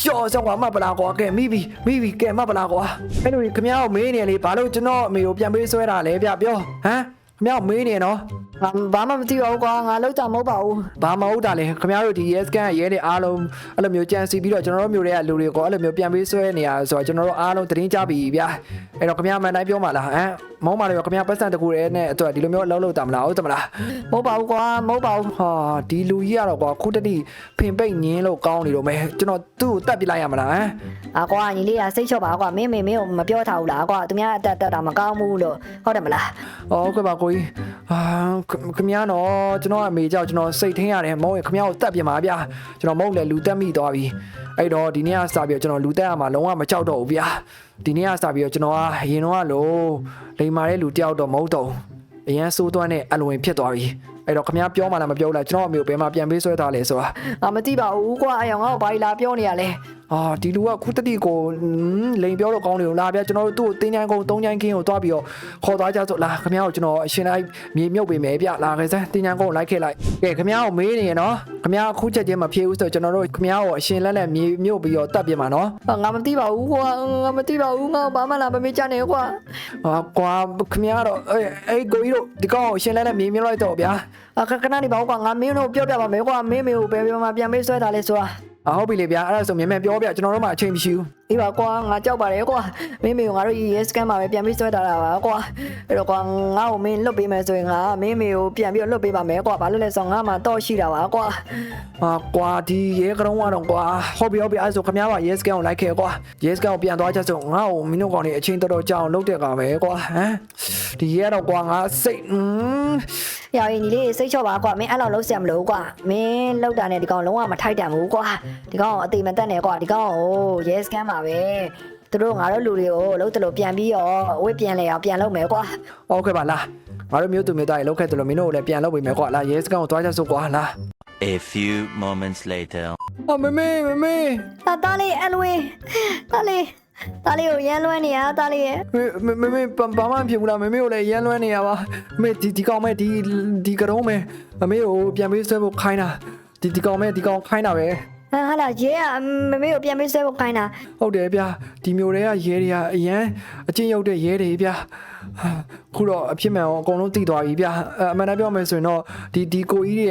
ရှော့စမ်းကွာမပလာကွာကဲမိပြီမိပြီကဲမပလာကွာအဲ့လိုခမရကိုမေးနေလေဘာလို့ကျွန်တော်အမေကိုပြန်ပေးဆွဲတာလဲဗျပြောဟမ် ခမရကိုမေးနေနော်ငါဘာမှမသိပါဘူးကွာငါလောက်တာမဟုတ်ပါဘူးဘာမဟုတ်တာလဲခင်ဗျားတို့ဒီ yes scan ရဲတွေအားလုံးအဲ့လိုမျိုးကြံစီပြီးတော့ကျွန်တော်တို့မျိုးတွေကလူတွေကိုအဲ့လိုမျိုးပြန်ပေးဆွဲနေရဆိုတော့ကျွန်တော်တို့အားလုံးသတင်းကြပြီဗျာအဲ့တော့ခင်ဗျားမှန်တိုင်းပြောမှလားဟမ်မောင်းပါလေခင်ဗျားပတ်စံတကူရဲနဲ့အတွက်ဒီလိုမျိုးအလုပ်လုပ်တာမလားဟုတ်တယ်မလားမဟုတ်ပါဘူးကွာမဟုတ်ပါဘူးဟာဒီလူကြီးကတော့ကွာခုတတိဖင်ပိတ်ညင်းလို့ကောင်းနေတော့မယ်ကျွန်တော်သူ့ကိုတတ်ပြလိုက်ရမလားဟမ်အာကွာညီလေးကစိတ်ချော့ပါကွာမင်းမေမင်းကိုမပြောထားဘူးလားကွာသူများအတက်တက်တာမကောင်းဘူးလို့ဟုတ်တယ်မလားအော်ကဲပါကိုကြီးအာခင်ဗျားတော့ကျွန်တော်အမေကြောက်ကျွန်တော်စိတ်ထင်းရတယ်မောင်းရင်ခင်ဗျားကိုတတ်ပြမှာဗျာကျွန်တော်မဟုတ်လေလူတက်မိသွားပြီအဲ့တော့ဒီနေ့ကစပြီးတော့ကျွန်တော်လူတက်ရမှာလုံးဝမကြောက်တော့ဘူးဗျာဒီနေ့ကစပြီးတော့ကျွန်တော်ကအရင်တော့ကလို့လိန်မာတဲ့လူတယောက်တော့မဟုတ်တော့ဘူးအရန်စိုးသွမ်းတဲ့အလွန်ဖြစ်သွားပြီအဲ့တော့ခင်ဗျားပြောမှလားမပြောဘူးလားကျွန်တော်အမေကိုဘယ်မှာပြန်ပေးဆွဲထားလဲဆိုတာငါမသိပါဘူးကွာအယောင်ငါ့ကိုဘာလာပြောနေရလဲအာဒီလူကခုတတိကိုဟွန်းလိန်ပြောတော့ကောင်းတယ်လို့လာဗျာကျွန်တော်တို့သူ့ကိုတင်းချိုင်းကုန်းသုံးချိုင်းကင်းကိုတွားပြီးတော့ခေါ်သွားကြဆိုလာခင်ဗျားကိုကျွန်တော်အရှင်လိုက်မြေမြုပ်ပေးမယ်ဗျလာခဲ့စမ်းတင်းချိုင်းကုန်းကိုလိုက်ခဲ့လိုက်ကဲခင်ဗျားကိုမေးနေရနော်ခင်ဗျားအခုချက်ချင်းမဖြေဘူးဆိုတော့ကျွန်တော်တို့ခင်ဗျားကိုအရှင်လက်လက်မြေမြုပ်ပြီးတော့တတ်ပြမှာနော်အာငါမသိပါဘူးကွာငါမသိပါဘူးငါဘာမှလာမမေးချနဲ့ကွာအာကွာခင်ဗျားတော့အေးအေးကိုကြီးတို့ဒီကောင်ကိုအရှင်လက်လက်မြေမြုပ်လိုက်တော့ဗျာအခခဏနေပါဦးကွာငါမင်းတို့ပြောပြပါမယ်ကွာမင်းမေကိုဘယ်ပြောမှပြန်ပေးဆွဲတာလဲဆိုတာအ ဟုတ်ပြီလေဗျာအဲ့ဒါဆိုမြန်မြန်ပြောဗျကျွန်တော်တို့မှအချိန်မရှိဘူးအေးပါကွာငါကြောက်ပါတယ်ကွာမင်းမေကိုငါတို့ yes scan မှာပဲပြန်ပေးဆွဲတာတာပါကွာအဲ့တော့ကွာငါ့ကိုမင်းလွတ်ပေးမယ်ဆိုရင်ငါမင်းမေကိုပြန်ပြီးတော့လွတ်ပေးပါမယ်ကွာဘာလို့လဲဆိုတော့ငါမှတော့ရှိတာပါကွာအာကွာဒီရဲကတော်ကတော့ကွာဟုတ်ပြီဟုတ်ပြီအဲ့ဒါဆိုခင်ဗျားက yes scan ကိုလိုက်ခဲ့ကွာ yes scan ကိုပြန်သွားချက်ဆိုငါ့ကိုမင်းတို့ကောင်နေအချိန်တော်တော်ကြာအောင်လုပ်တဲ့ကောင်ပဲကွာဟမ်ဒီရဲတော့ကွာငါစိတ်อืม။ရောင်ရင်ညီလေးစိတ်ချော့ပါကွာမင်းအဲ့လောက်လုံးစရာမလိုကွာမင်းလောက်တာနဲ့ဒီကောင်လုံးဝမထိုက်တန်ဘူးကွာဒီကောင်အသေးမတက်နဲ့ကွာဒီကောင်ကိုရဲစကန်ပါပဲသူတို့ငါတို့လူတွေကိုလုံးတလို့ပြန်ပြီးရောဝစ်ပြန်လဲအောင်ပြန်လုပ်မယ်ကွာဟုတ်ကဲ့ပါလားငါတို့မျိုးသူမျိုးသားတွေလောက်ခဲ့တယ်လို့မင်းတို့ကိုလည်းပြန်လုပ်ပေးမယ်ကွာလာ yes scan ကိုသွားချက်ဆိုကွာလာ A few moments later. အမမေမမေတာတာလေးအလွင်တာလေးတာလေးကိုရမ်းလွှဲနေရတာလေးရဲ့မမမေဘာမှမဖြစ်ဘူးလားမမေကိုလည်းရမ်းလွှဲနေရပါမေဒီဒီကောင်မဲဒီဒီကတော်မဲမမေကိုပြန်ပေးဆွဲဖို့ခိုင်းတာဒီဒီကောင်မဲဒီကောင်ခိုင်းတာပဲ ဟာဟာလာရဲကမမေကိုပြန်ပေးဆွဲဖို့ခိုင်းတာ ဟုတ်တယ်ဗျာဒီမျိုးတွေကရဲတွေကအရန်အချင်းရောက်တဲ့ရဲတွေဗျာဟာ ခုတော့အဖြစ်မှန်အောင်အကုန်လုံးသိသွားပြီဗျာအအမှန်တမ်းပြောမယ်ဆိုရင်တော့ဒီဒီကိုကြီးတွေ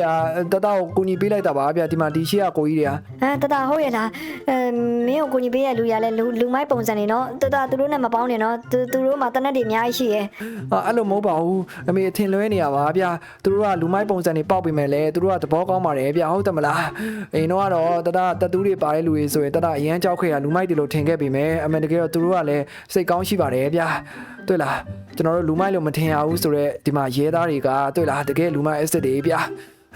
ကတတကိုကူညီပေးလိုက်တာပါဗျာဒီမှာဒီရှေ့ကကိုကြီးတွေကဟမ်တတဟုတ်ရဲ့လားအဲမင်းကိုကိုကြီးပေးရလူရလဲလူလူမိုက်ပုံစံနေနော်တတသူတို့နဲ့မပေါင်းနဲ့နော်သူသူတို့မှာတနက်တွေအများကြီးရှိရဲ့အာအဲ့လိုမဟုတ်ပါဘူးအမေအထင်လွဲနေရပါဗျာသူတို့ကလူမိုက်ပုံစံတွေပေါက်ပေးမယ်လေသူတို့ကသဘောကောင်းပါတယ်ဗျာဟုတ်တယ်မလားအိမ်တော့ကတော့တတတတူးတွေပါတဲ့လူတွေဆိုရင်တတအရန်ကြောက်ခဲ့ရလူမိုက်တွေလို့ထင်ခဲ့ပြီမယ်အမေတကယ်တော့သူတို့ကလည်းစိတ်ကောင်းရှိပါတယ်ဗျာတွေ့လား ကျွန်တော်တို့လူမိုက်လို့မထင်ရဘူးဆိုတော့ဒီမှာရဲသားတွေကတွေ့လားတကယ်လူမိုက်အစ်စ်တွေဗျာ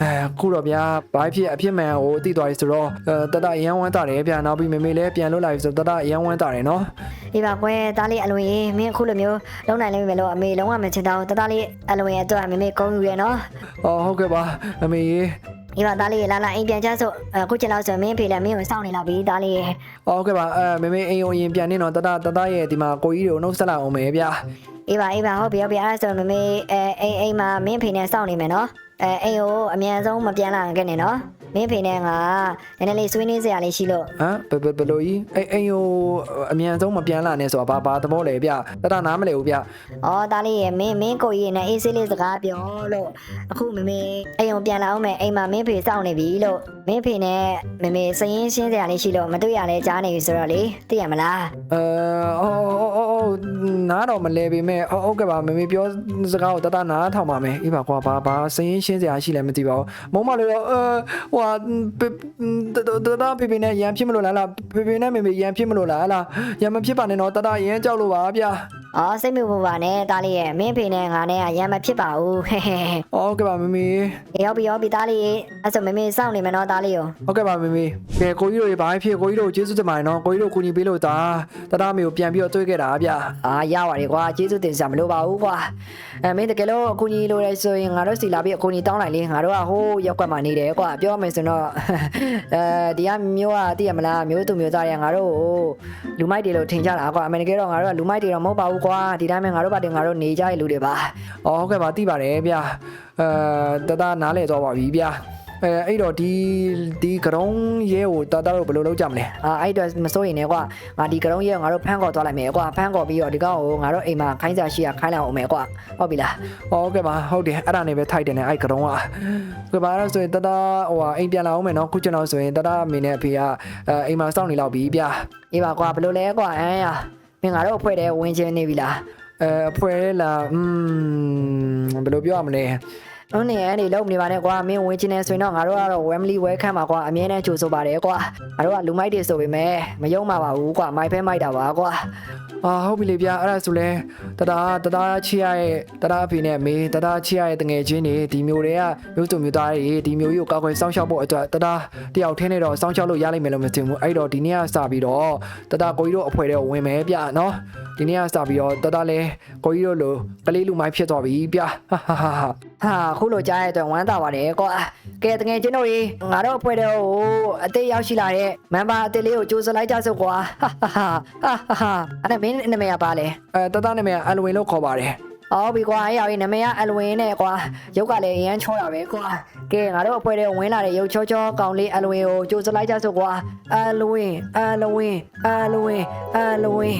အဲခုတော့ဗျာဘာဖြစ်အဖြစ်မှန်ကိုသိသွားပြီဆိုတော့အဲတတအရန်ဝမ်းတာတယ်ဗျာနောက်ပြီးမေမေလည်းပြန်လွတ်လာပြီဆိုတော့တတအရန်ဝမ်းတာတယ်နော်ဒီပါကွယ်တားလေးအလွင်ရေမင်းအခုလိုမျိုးလုံးနိုင်လိမ့်မယ်လို့အမေလုံးဝမချင်တော့တသားလေးအလွင်ရဲ့အတွက်မမေကုန်းယူရနော်အော်ဟုတ်ကဲ့ပါအမေရေဒီပါတားလေးလာလာအိမ်ပြန်ချဆိုအခုချိန်လောက်ဆိုမင်းဖေလည်းမင်းကိုစောင့်နေလောက်ပြီတားလေးရေဟုတ်ကဲ့ပါအဲမေမေအိမ်ကိုအရင်ပြန်နေတော့တတတတရဲ့ဒီမှာကိုကြီးတွေကိုနှုတ်ဆက်လိုက်အောင်မယ်ဗျာ အေးပါအေးပါဟုတ်ပြီဟုတ်ပြီအဲ့ဒါဆိုမမေအဲအိမ်အိမ်မှာမင်းဖေနဲ့စောင့်နေမယ်နော်အဲအိမ်ကိုအမြန်ဆုံးမပြန်လာခဲ့နဲ့နော် မင်းဖေနဲ့ငါနည်းနည်းလေးဆွေးနွေးစရာလေးရှိလို့ဟမ်ဘယ်ဘယ်ဘယ်လိုကြီးအိမ်အိမ်ကိုအမြန်ဆုံးမပြန်လာနဲ့ဆိုတာဘာဘာသဘောလဲဗျတတနားမလဲဘူးဗျ။အော်တားလေးရေမင်းမင်းကိုကြီးနဲ့အေးဆေးလေးစကားပြောလို့အခုမမေအိမ်ကိုပြန်လာအောင်မယ်အိမ်မှာမင်းဖေစောင့်နေပြီလို့မင်းဖေနဲ့မမေစရင်ရှင်းစရာလေးရှိလို့မတွေ့ရလဲကြားနေပြီဆိုတော့လေသိရမလားအဲအော်အော်အော်အော်နားတော့မလဲပေမဲ့ဟုတ်ဟုတ်ကဲ့ပါမေမေပြောစကားကိုတတနားထောင်ပါမယ်အေးပါကွာဘာဘာစရင်ရှင်းစရာရှိလဲမသိပါဘူးမုံမလို့တော့အဲဟိုဟာတတတဖေဖေနဲ့ရန်ဖြစ်မလို့လားလားဖေဖေနဲ့မေမေရန်ဖြစ်မလို့လားလားရန်မဖြစ်ပါနဲ့တော့တတရန်ကြောက်လို့ပါဗျအော်စိတ်မပူပါနဲ့တားလေးရဲ့မင်းဖေနဲ့ငါနဲ့ကရမ်းမဖြစ်ပါဘူးဟဲ့ဟဲ့ဟဲ့ဟုတ်ကဲ့ပါမမီရောက်ပြီရောက်ပြီတားလေးအဲ့ဆိုမမေစောင့်နေမယ်နော်တားလေးကိုဟုတ်ကဲ့ပါမမီကဲကိုကြီးတို့ရေဘာဖြစ်ကိုကြီးတို့ကျေးဇူးတင်ပါတယ်နော်ကိုကြီးတို့ကူညီပေးလို့ဒါတတမေကိုပြန်ပြီးတော့တွေ့ခဲ့တာဗျအာရပါတယ်ကွာကျေးဇူးတင်စရာမလိုပါဘူးကွာအဲမင်းတကယ်လို့အကူကြီးလိုရဲဆိုရင်ငါတို့စီလာပြီးအကူကြီးတောင်းလိုက်လေငါတို့ကဟိုးရောက်ကွက်မှာနေတယ်ကွာပြောမယ်ဆိုတော့အဲဒီကမျိုးကသိရမလားမျိုးသူမျိုးသားတွေကငါတို့ကိုလူမိုက်တွေလို့ထင်ကြတာကွာအမေတကယ်တော့ငါတို့ကလူမိုက်တွေတော့မဟုတ်ပါဘူးကွာဒီတိုင်းမှာငါတို့ဘာတင်ငါတို့နေကြတဲ့လူတွေပါအော်ဟုတ်ကဲ့ပါသိပါတယ်ဗျအဲတတနားလဲသွားပါပြီဗျအဲအဲ့တော့ဒီဒီကရုံးရဲကိုတတတို့ဘယ်လိုလုပ်ကြမလဲအာအဲ့တော့မစိုးရင်လည်းကွာငါဒီကရုံးရဲ့ငါတို့ဖမ်းခေါ်သွားလိုက်မယ်ကွာဖမ်းခေါ်ပြီးတော့ဒီကောင်ကိုငါတို့အိမ်မှာခိုင်းစားရှိရခိုင်းလိုက်အောင်မယ်ကွာဟုတ်ပြီလားဟုတ်ကဲ့ပါဟုတ်တယ်အဲ့ဒါနေပဲထိုက်တယ်နဲ့အဲ့ကရုံးကကဲပါအဲ့ဒါဆိုရင်တတဟိုဟာအိမ်ပြန်လာအောင်မယ်နော်ခုကျွန်တော်ဆိုရင်တတအမေနဲ့အဖေကအဲအိမ်မှာစောင့်နေလောက်ပြီဗျအေးပါကွာဘယ်လိုလဲကွာအ မ်ရမင်းငါတို့အဖွဲ့တဲ့ဝင်ချင်းနေပြီလားအဲအဖွဲလာอืมဘယ်လိုပြောရမလဲ ဟုတ်နေအဲ့ဒီလုံးနေပါနဲ့ကွာမင်းဝင်ချင်းနေဆိုရင်တော့ငါတို့ကတော့ Wembley welcome ပါကွာအမြဲတမ်းကြိုဆိုပါတယ်ကွာငါတို့ကလူမိုက်တွေဆိုပေမဲ့မယုံပါပါဘူးကွာမိုက်ဖဲမိုက်တာပါကွာအာဟုတ်ပြီလေဗျအဲ့ဒါဆိုလဲတတတတချီရရဲ့တတအဖေနဲ့အမေတတချီရရဲ့တငယ်ချင်းတွေဒီမျိုးတွေကမျိုးစုံမျိုးသားတွေဒီမျိုးကြီးကိုကောက်ွယ်စောင့်ရှောက်ဖို့အတွက်တတတယောက်ထင်းနေတော့စောင့်ရှောက်လို့ရလိမ့်မယ်လို့မထင်ဘူးအဲ့တော့ဒီနေ့ကစပြီးတော့တတကိုကြီးတို့အဖွဲတဲ့ဝင်မယ်ဗျနော်ဒီနေ့ကစပြီးတော့တတလဲကိုကြီးတို့လိုကလေးလူမိုင်းဖြစ်သွားပြီဗျဟာဟာဟာဟာဟာခုလိုကြားရတဲ့အတွက်ဝမ်းသာပါတယ်ကွာကဲတကယ်ချင်းတို့ရေငါတို့အဖွဲ့တဲ့ဟိုအသေးရောက်ရှိလာတဲ့မန်ပါအသေးလေးကိုကြိုးစလိုက်ကြစို့ကွာဟာဟာဟာဟာအဲ့ဒါမင်းနာမည်ကပါလဲအဲတတနာမည်ကအလွင်လို့ခေါ်ပါတယ်အော်ပြီကွာအဲ့ရောက်ရင်နာမည်ကအလွင်နဲ့ကွာရုပ်ကလည်းအရန်ချောတာပဲကွာကဲငါတို့အဖွဲ့တဲ့ဝင်လာတဲ့ရုပ်ချောချောကောင်လေးအလွင်ကိုကြိုးစလိုက်ကြစို့ကွာအလွင်အလွင်အလွင်အလွင်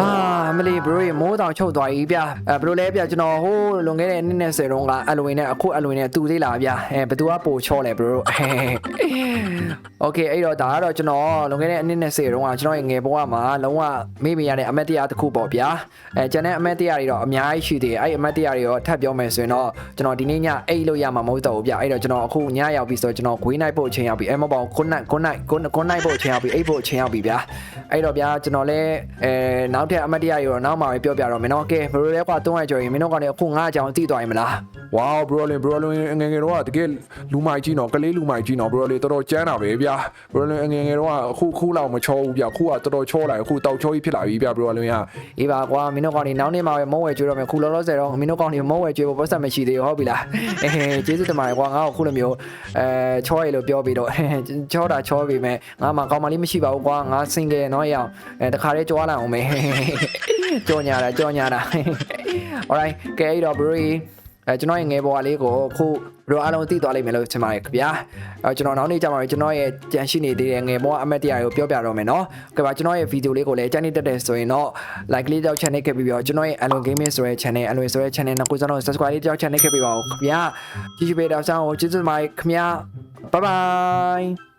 အာမလီဘရိုရေမိုးတောင်ချုပ်သွားပြီဗျအဲဘရိုလဲဗျကျွန်တော်ဟိုးလွန်ခဲ့တဲ့နှစ်နဲ့ဆယ်တုန်းကအလွင်နဲ့အခုအလွင်နဲ့တူသေးလားဗျအဲဘသူကပိုချောလဲဘရိုโอเคအဲ့တော့ဒါကတော့ကျွန်တော်လွန်ခဲ့တဲ့အနှစ်နဲ့ဆယ်တုန်းကကျွန်တော်ရဲ့ငယ်ဘဝမှာလုံးဝမေ့မရတဲ့အမတ်တရားတစ်ခုပေါ့ဗျာအဲကျန်တဲ့အမတ်တရားတွေတော့အများကြီးရှိသေးတယ်အဲ့အမတ်တရားတွေရောထပ်ပြောမယ်ဆိုရင်တော့ကျွန်တော်ဒီနေ့ညအိတ်လို့ရမှာမဟုတ်တော့ဘူးဗျအဲ့တော့ကျွန်တော်အခုညရောက်ပြီဆိုတော့ကျွန်တော်ဂွေးနိုင်ဖို့အချိန်ရောက်ပြီအဲမပေါ့ခုနိုင်ခုနိုင်ခုနိုင်ဖို့အချိန်ရောက်ပြီအိတ်ဖို့အချိန်ရောက်ပြီဗျာအဲ့တော့ဗျာကျွန်တော်လည်းအဲနောက် ်ထပ်အမတ်တရားတွေတော့နောက်မှပဲပြောပြတော့မယ်နော်ကဲဘယ်လိုလဲကွာ300ကျော်ရင်မင်းတို့ကလည်းအခု9အကြောင်းသိသွားရင်မလားဝါဘရိုလင်ဘရိုလင်ငယ်ငယ်တော့တကယ်လူမိုက်ကြီးနော်ကလေးလူမိုက်ကြီးနော်ဘရိုလင်တော်တော်ကျန်းတာပဲဗျာဘရိုလင်ငယ်ငယ်တော့အခုခုလောက်မချောဘူးဗျာခုကတော်တော်ချောလာအခုတောက်ချောကြီးဖြစ်လာပြီဗျာဘရိုလင်ကအေးပါကွာမင်းတို့ကောင်နေနောက်နေ့မှပဲမုံဝဲကျွေးတော့မယ်ခုလောလောဆယ်တော့မင်းတို့ကောင်နေမုံဝဲကျွေးဖို့ပတ်သက်မရှိသေးဘူးဟုတ်ပြီလားအေးကျေးဇူးတင်ပါတယ်ကွာငါ့ကိုခုလိုမျိုးအဲချောရလို့ပြောပြီးတော့ချောတာချောပြီးမဲ့ငါမှကောင်းမလေးမရှိပါဘူးကွာငါစင်ကယ်နော်ရအောင်အဲတခါလေးကြွားလာအောင်မယ်ကြောညာတာကြောညာတာ alright ကဲအဲ့တော့ bro အဲကျွန်တော်ရဲ့ငယ်ဘဝလေးကိုခုဘရိုအားလုံးသိသွားလိမ့်မယ်လို့ထင်ပါတယ်ခင်ဗျာအဲကျွန်တော်နောက်နေ့ကျမှကျွန်တော်ရဲ့ကြံရှိနေသေးတဲ့ငယ်ဘဝအမတ်တရားကိုပြောပြတော့မယ်နော်ကဲပါကျွန်တော်ရဲ့ဗီဒီယိုလေးကိုလည်းကြိုက်နေတတ်တယ်ဆိုရင်တော့ like လေးကြောက် channel ခဲ့ပြီးတော့ကျွန်တော်ရဲ့ Alon Gaming ဆိုတဲ့ channel Alon ဆိုတဲ့ channel နောက်ကိုကျွန်တော် subscribe လေးကြောက် channel ခဲ့ပြီးပါဦးခင်ဗျာကြည့်ကြည့်ပေးတော့ဆောင်းကိုကျေးဇူးတင်ပါတယ်ခင်ဗျာ bye bye